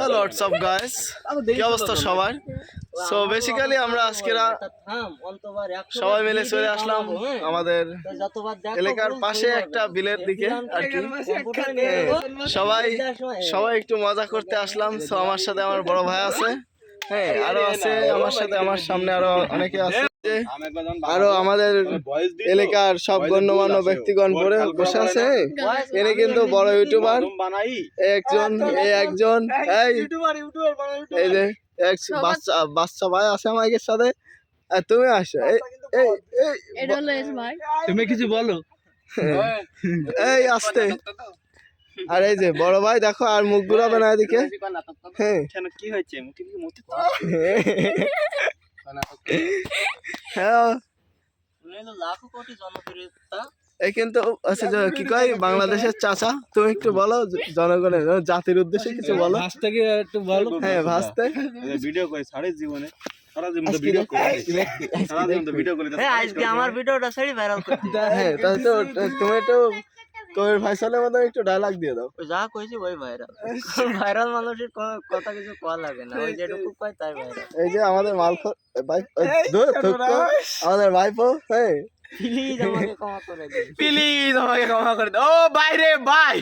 Hello WhatsApp guys কি অবস্থা সবার? সো বেসিক্যালি আমরা আজকেরা সবাই মিলে চলে আসলাম আমাদের এলাকার পাশে একটা বিলের দিকে আর কি। সবাই সবাই একটু মজা করতে আসলাম। সো আমার সাথে আমার বড় ভাই আছে। হ্যাঁ আরও আছে। আমার সাথে আমার সামনে আরও অনেকে আছে। আরও আমাদের এলাকার সব গণ্যমান্য ব্যক্তিগণ পরে বসে আছে। এনে কিন্তু বড় ইউটিউবার। এই একজন এই একজন এই এই। যে এক বাচ্চা বাচ্চা ভাই আছে আমাদের সাথে। আর তুমি আসো। এই এই এই এটা হলো এস ভাই। তুমি কিছু বলো। এই আসতে। আর এই যে বড় ভাই দেখো আর মুখ ঘুরাবে না এদিকে। হ্যাঁ। কি হয়েছে? মুখে কি মুখে হ্যাঁ। লাখো কোটি জনপ্রিয়তা কিন্তু আছে যে কি কয় বাংলাদেশের চাচা? তুমি একটু বলো জনগণের জাতির উদ্দেশ্যে কিছু বলো। ভাস একটু বলো। হ্যাঁ ভাসতে। ভিডিও করে জীবনে। সারা জীবন ভিডিও করে সারা জীবন ভিডিও করে হ্যাঁ আজকে আমার ভিডিওটা ছেড়ে ভাইরাল করতে হ্যাঁ তাহলে তো তুমি একটু কবির ফাইসালের মতো একটু ডায়লগ দিয়ে দাও। যা কইছি ওই ভাইরাল ভাইরাল মানুষের কথা কিছু কয়া লাগে না। ওই যেটুকু কয় তাই ভাইরাল এই যে আমাদের মালখো ভাই দূর থুকো, আমাদের ভাইপো হ্যাঁ প্লিজ আমাকে ক্ষমা করে দিন। প্লিজ আমাকে ক্ষমা করে দাও ও বাইরে বাই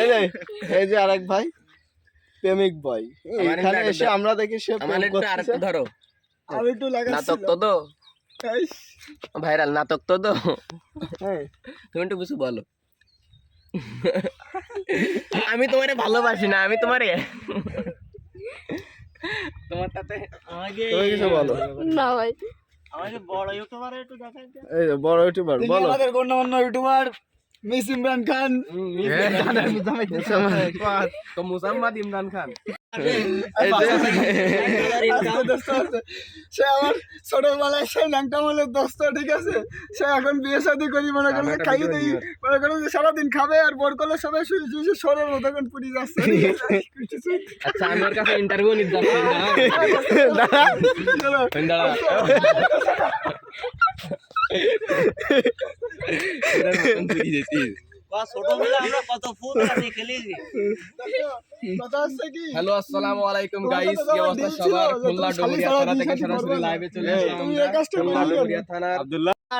এই যে এই যে আরেক ভাই প্রেমিক বয় আমার এখানে এসে আমরা দেখি সে একটু আরেকটু ধরো। আমি একটু নাটক লাগাচ্ছি তো। ভাইরাল নাটক তো দো হ্যাঁ। তুমি একটু কিছু বলো। আমি তোমারে ভালোবাসি না আমি তোমারে তোমার তাতে আমাকে তুমি কিছু বলো। না ভাই। আমাকে বড় ইউটিউবার একটু দেখাই এই বড় ইউটিউবার বলো। আমাদের গণ্যমান্য ইউটিউবার? মিস ইমরান খান। ইমরান খান। এই যে আজকে দোস্ত আছে। সে আমার ছোটবেলায় সেই ন্যাংটা আমলের দোস্ত ঠিক আছে সে এখন বিয়ে শাদী করি মনে করলে খাইয়ে দিই মনে করো যে সারাদিন খাবে আর বোর করলে সবাই শুয়ে শুয়ে সরের মতো এখন পুরি যাচ্ছে আচ্ছা আমি কাছে ইন্টারভিউ নিতে দাঁড়া হ্যালো আসসালামু আলাইকুম গাইস কি অবস্থা সবার? খুলনা ডুমুরিয়া থানা থেকে সরাসরি লাইভে চলে এই, আসলাম তুমি আমরা এই কাজটা খুলনা ডুমুরিয়া থানার আব্দুল্লাহ।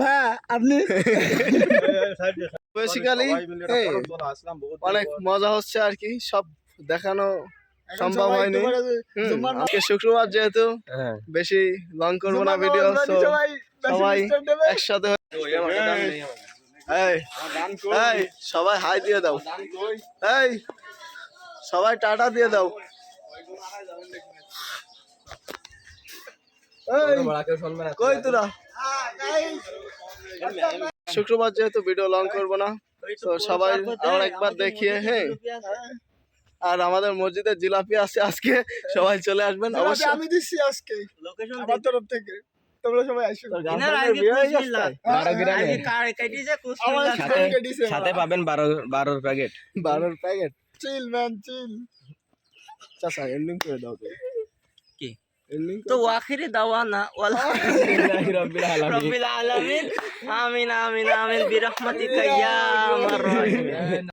ভাই আপনি বেসিক্যালি অনেক মজা হচ্ছে আর কি সব দেখানো সম্ভব হয়নি। শুক্রবার যেহেতু হ্যাঁ। বেশি লং করব না ভিডিও সবাই একসাথে সবাই হাই দিয়ে দাও। এই সবাই টাটা দিয়ে দাও। এই বড় কেউ শুনবে না কই তোরা? শুক্রবার যেহেতু ভিডিও লং করব না তো সবাই আমরা একবার দেখিয়ে হ্যাঁ। আর আমাদের মসজিদে জিলাপি আছে আজকে সবাই চলে আসবেন অবশ্যই। আমি দিচ্ছি আজকে লোকেশন আমার তরফ থেকে। তোমরা সবাই আসো। হয়ে। আমার সাথে পাবেন বারো বারোর প্যাকেট। বারোর প্যাকেট। চিল ম্যান চিল। চাচা এন্ডিং করে দাও তো। কি? এন্ডিং তো আখিরি দাওয়ানা ওয়ালা রব্বিল আলামিন। রব্বিল আলামিন। আমিন আমিন আমিন। বিরহমাতিকা ইয়া রাহিমিন